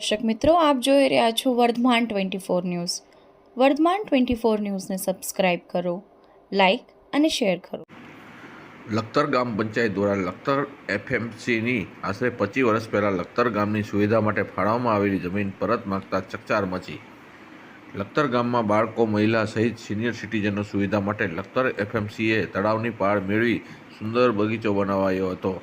દર્શક મિત્રો, આપ જોઈ રહ્યા છો Vardhman twenty four news. Vardhman twenty four ન્યૂઝને સબસ્ક્રાઇબ કરો, લાઇક અને શેર કરો. લખતર ગામ પંચાયત દ્વારા લખતર એફએમસીની આશરે પચીસ વર્ષ પહેલાં લખતર ગામની સુવિધા માટે ફાળવવામાં આવેલી જમીન પરત માગતા ચકચાર મચી. લખતર ગામમાં બાળકો, મહિલા સહિત સિનિયર સિટીઝનો સુવિધા માટે લખતર એફએમસીએ તળાવની પાળ મેળવી સુંદર બગીચો બનાવાયો હતો.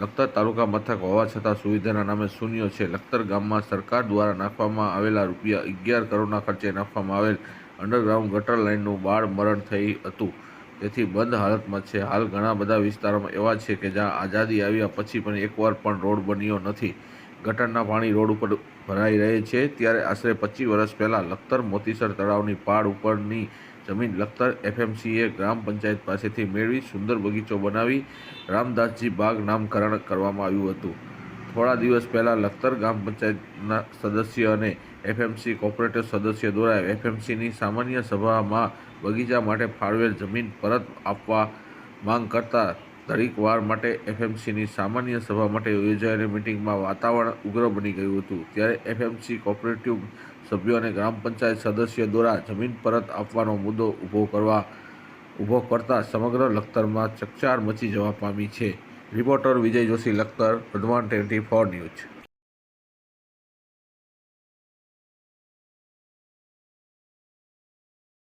લખતર તાલુકા મથક હોવા છતાં સુવિધાના નામે શૂન્ય છે. લખતર ગામમાં સરકાર દ્વારા નાખવામાં આવેલા રૂપિયા અગિયાર કરોડના ખર્ચે નાખવામાં આવેલ અંડરગ્રાઉન્ડ ગટર લાઇનનું બાળ મરણ થઈ હતું. તેથી બંધ હાલતમાં છે. હાલ ઘણા બધા વિસ્તારોમાં એવા છે કે જ્યાં આઝાદી આવ્યા પછી પણ એકવાર પણ રોડ બન્યો નથી. ગટરના પાણી રોડ ઉપર ભરાઈ રહે છે. ત્યારે આશરે પચીસ વર્ષ પહેલાં લખતર મોતીસર તળાવની પાડ ઉપરની જમીન લખતર એફએમસીએ ગ્રામ પંચાયત પાસેથી મેળવી સુંદર બગીચો બનાવી રામદાસજી બાગ નામકરણ કરવામાં આવ્યું હતું. થોડા દિવસ પહેલાં લખતર ગ્રામ પંચાયતના સદસ્ય અને એફએમસી કોઓપરેટિવ સદસ્ય દ્વારા એફએમસીની સામાન્ય સભામાં બગીચા માટે ફાળવેલ જમીન પરત આપવા માંગ કરતા દરેકવાર માટે એફએમસીની સામાન્ય સભા માટે યોજાયેલી મિટિંગમાં વાતાવરણ ઉગ્ર બની ગયું હતું. ત્યારે એફએમસી કોઓપરેટિવ સભ્યો અને ગ્રામ પંચાયત સદસ્ય દ્વારા જમીન પરત આપવાનો મુદ્દો ઊભો કરવા, ઊભો કરતા સમગ્ર લખતરમાં ચકચાર મચી જવા પામી છે. Reporter Vijay Joshi, Lakhtar Vardhman twenty four news.